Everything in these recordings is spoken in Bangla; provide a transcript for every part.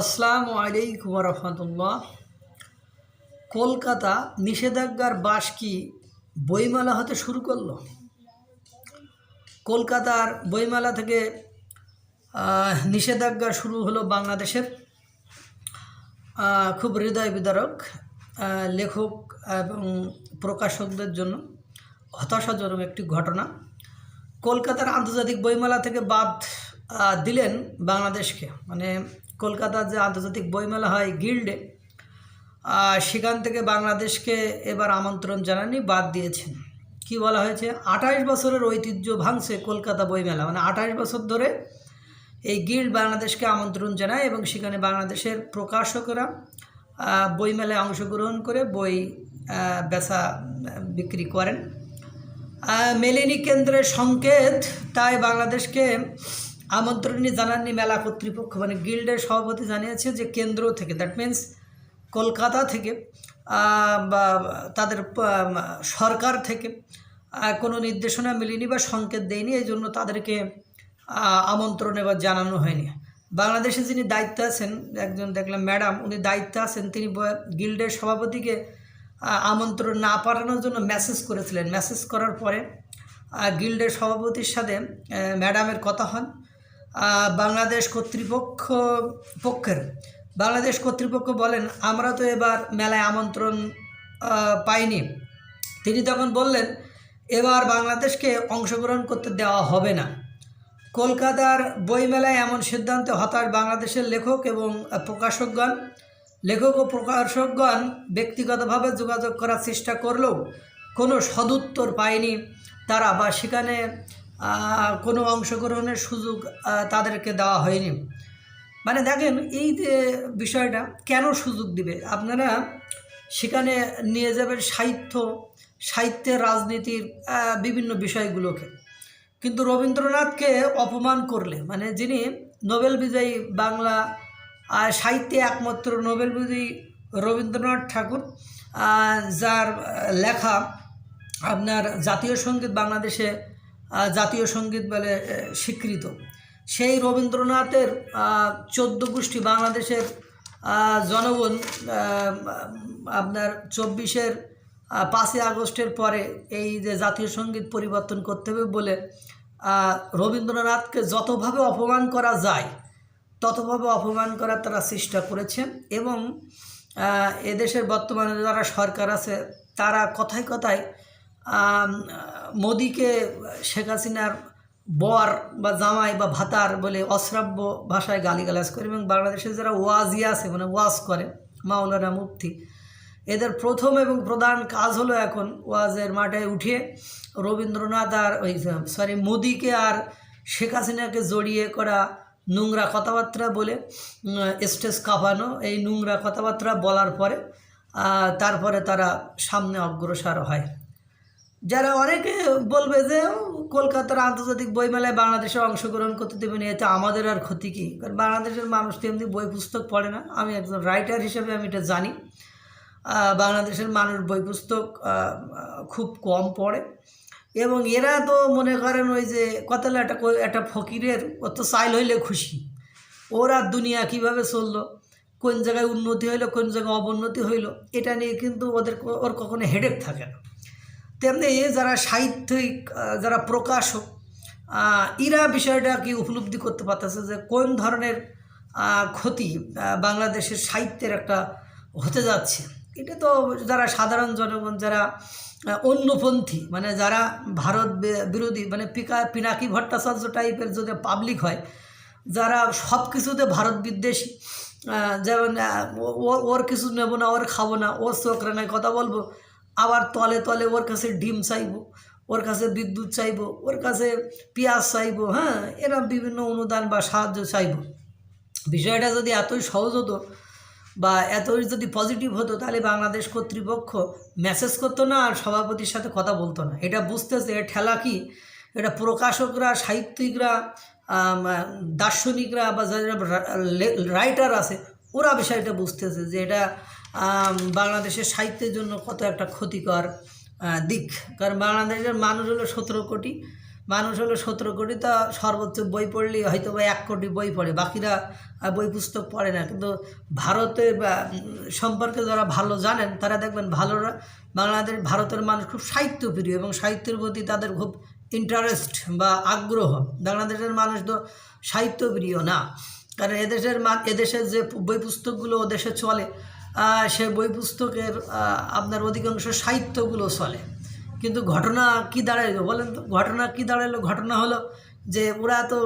আসসালামু আলাইকুম রহমতুল্লাহ। কলকাতা নিষেধাজ্ঞার বাস কি বইমেলা হতে শুরু করল? কলকাতার বইমেলা থেকে নিষেধাজ্ঞা শুরু হলো বাংলাদেশের। খুব হৃদয় বিদারক লেখক এবং প্রকাশকদের জন্য হতাশাজনক একটি ঘটনা। কলকাতার আন্তর্জাতিক বইমেলা থেকে বাদ দিলেন বাংলাদেশকে। মানে কলকাতার যে আন্তর্জাতিক বইমেলা হয়, গিল্ডে সেখান থেকে বাংলাদেশকে এবার আমন্ত্রণ জানানি বাদ দিয়েছেন। কি বলা হয়েছে? আঠাশ বছরের ঐতিহ্য ভাঙছে কলকাতা বইমেলা। মানে আঠাশ বছর ধরে এই গিল্ড বাংলাদেশকে আমন্ত্রণ জানায় এবং সেখানে বাংলাদেশের প্রকাশকরা বইমেলায় অংশগ্রহণ করে বই বেচা, বিক্রি করেন। মেলেনি কেন্দ্রের সংকেত, তাই বাংলাদেশকে আমন্ত্রণই জানাননি মেলা কর্তৃপক্ষ। মানে গিল্ডের সভাপতি জানিয়েছে যে কেন্দ্র থেকে দ্যাট মিন্স কলকাতা থেকে বা, তাদের সরকার থেকে কোনো নির্দেশনা মিলেনি বা সংকেত দেয়নি, এই জন্য তাদেরকে আমন্ত্রণ এবার জানানো হয়নি। বাংলাদেশে যিনি দায়িত্বে আছেন, একজন দেখলাম ম্যাডাম, উনি দায়িত্বে আছেন, তিনি গিল্ডের সভাপতিকে আমন্ত্রণ না পাঠানোর জন্য মেসেজ করেছিলেন। মেসেজ করার পরে গিল্ডের সভাপতির সাথে ম্যাডামের কথা হন। বাংলাদেশ কর্তৃপক্ষ, পক্ষের। বাংলাদেশ কর্তৃপক্ষ বলেন, আমরা তো এবার মেলায় আমন্ত্রণ পাইনি। তিনি তখন বললেন, এবার বাংলাদেশকে অংশগ্রহণ করতে দেওয়া হবে না। কলকাতার বইমেলায় এমন সিদ্ধান্তে হতাশ বাংলাদেশের লেখক এবং প্রকাশকগণ। লেখক ও প্রকাশকগণ ব্যক্তিগতভাবে যোগাযোগ করার চেষ্টা করলেও কোনো সদুত্তর পায়নি। তারা বা সেখানে কোনো অংশগ্রহণের সুযোগ তাদেরকে দেওয়া হয়নি। মানে দেখেন, এই যে বিষয়টা কেন সুযোগ দিবে? আপনারা সেখানে নিয়ে যাবেন সাহিত্য সাহিত্যের রাজনীতির বিভিন্ন বিষয়গুলোকে। কিন্তু রবীন্দ্রনাথকে অপমান করলে মানে যিনি নোবেল বিজয়ী বাংলা সাহিত্যে একমাত্র নোবেল বিজয়ী রবীন্দ্রনাথ ঠাকুর যার লেখা আপনার জাতীয় সংগীত বাংলাদেশে জাতীয় সংগীত বলে স্বীকৃত। সেই রবীন্দ্রনাথের চোদ্দ গোষ্ঠী বাংলাদেশের জনগণ আপনার চব্বিশের পাঁচই আগস্টের পরে এই যে জাতীয় সংগীত পরিবর্তন করতে হবে বলে রবীন্দ্রনাথকে যতভাবে অপমান করা যায়, ততভাবে অপমান করার তারা চেষ্টা করেছে এবং এদেশের বর্তমানে যারা সরকার আছে, তারা কথায় কথায় মোদিকে শেখ হাসিনার বর বা জামাই বা ভাতার বলে অশ্রাব্য ভাষায় গালিগালাজ করে এবং বাংলাদেশে যারা ওয়াজি আছে মানে ওয়াজ করে, মাওলানা মুফতি, এদের প্রথম এবং প্রধান কাজ হলো এখন ওয়াজের মাঠে উঠিয়ে রবীন্দ্রনাথ আর ওই সরি মোদিকে আর শেখ হাসিনাকে জড়িয়ে করা নোংরা কথাবার্তা বলে স্টেজ কাঁপানো এই নোংরা কথাবার্তা বলার পরে তারপরে তারা সামনে অগ্রসর হয়। যারা অনেকে বলবে যে কলকাতার আন্তর্জাতিক বইমেলায় বাংলাদেশে অংশগ্রহণ করতে দেবে না, এতে আমাদের আর ক্ষতি কী? কারণ বাংলাদেশের মানুষ তো এমনি বই পুস্তক পড়ে না। আমি একজন রাইটার হিসেবে আমি এটা জানি। বাংলাদেশের মানুষ বই পুস্তক খুব কম পড়ে। এবং এরা তো মনে করেন ওই যে, কতলা একটা একটা ফকিরের ও তো চাইল হইলে খুশি। ওরা দুনিয়া কীভাবে চলল? কোন জায়গায় উন্নতি হইল, কোন জায়গায় অবনতি হইল? এটা নিয়ে কিন্তু ওদের ওর কখনো হেডেক থাকে না। তেমনি যারা সাহিত্যিক যারা প্রকাশক এরা বিষয়টা কি উপলব্ধি করতে পারতেছে যে কোন ধরনের ক্ষতি বাংলাদেশের সাহিত্যের একটা হতে যাচ্ছে? এটা তো যারা সাধারণ জনগণ, যারা অন্যপন্থী মানে যারা ভারত বিরোধী মানে পিকা, পিনাকি ভট্টাচার্য টাইপের যদি পাবলিক হয়, যারা সব কিছুতে ভারত বিদ্বেষী যেমন ওর কিছু নেব না, ওর খাব না, ওর চোখরে নাই কথা বলব আবার তলে তলে ওর কাছে ডিম চাইব, ওর কাছে বিদ্যুৎ চাইব, ওর কাছে পেঁয়াজ চাইব হ্যাঁ এরকম বিভিন্ন অনুদান বা সাহায্য চাইব। বিষয়টা যদি এতই সহজ হতো বা এতই যদি পজিটিভ হতো, তাহলে বাংলাদেশ কর্তৃপক্ষ মেসেজ করতো না আর সভাপতির সাথে কথা বলতো না। এটা বুঝতেছে এর ঠেলা কি? এটা প্রকাশকরা, সাহিত্যিকরা দার্শনিকরা বা যারা রাইটার আছে, ওরা বিষয়টা বুঝতেছে যে এটা বাংলাদেশের সাহিত্যের জন্য কত একটা ক্ষতিকর দিক। কারণ বাংলাদেশের মানুষ হলো সতেরো কোটি। মানুষ হলো সতেরো কোটি, তা সর্বোচ্চ বই পড়লেই হয়তো বা এক কোটি বই পড়ে। বাকিরা বই পুস্তক পড়ে না। কিন্তু ভারতের সম্পর্কে যারা ভালো জানেন, তারা দেখবেন ভালোরা, বাংলাদেশ, ভারতের মানুষ খুব সাহিত্যপ্রিয় এবং সাহিত্যের প্রতি তাদের খুব ইন্টারেস্ট বা আগ্রহ। বাংলাদেশের মানুষ তো সাহিত্যপ্রিয় না। কারণ এদেশের মা, এদেশের যে বই পুস্তকগুলো ও দেশে চলে সে বই পুস্তকের আপনার অধিকাংশ সাহিত্যগুলো চলে। কিন্তু ঘটনা কি দাঁড়াইলো বলেন তো? ঘটনা কি দাঁড়াইলো? ঘটনা হলো যে ওরা তো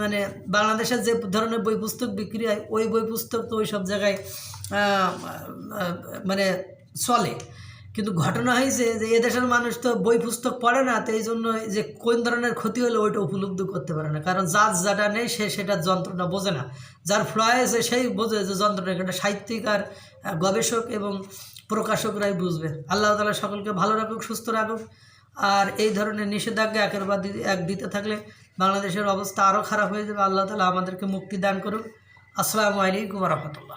মানে বাংলাদেশের যে ধরনের বই পুস্তক বিক্রি হয়, ওই বই পুস্তক তো ওই সব জায়গায় মানে চলে। কিন্তু ঘটনা হয়েছে যে এদেশের মানুষ তো বই পুস্তক পড়ে না, তো এই জন্য যে কোন ধরনের ক্ষতি হলে ওইটা উপলব্ধ করতে পারে না। কারণ যার যাটা নেই সে সেটার যন্ত্রণা বোঝে না। যার ফ্লয়েছে সেই বোঝে যে যন্ত্রণা, এটা সাহিত্যিক আর গবেষক এবং প্রকাশকরাই বুঝবে। আল্লাহ তালা সকলকে ভালো রাখুক, সুস্থ রাখুক। আর এই ধরনের নিষেধাজ্ঞা একের বাদ এক দিতে থাকলে বাংলাদেশের অবস্থা আরও খারাপ হয়ে যাবে। আল্লাহ তালা আমাদেরকে মুক্তি দান করুক। আসসালামু আলাইকুম রহমতুল্লাহ।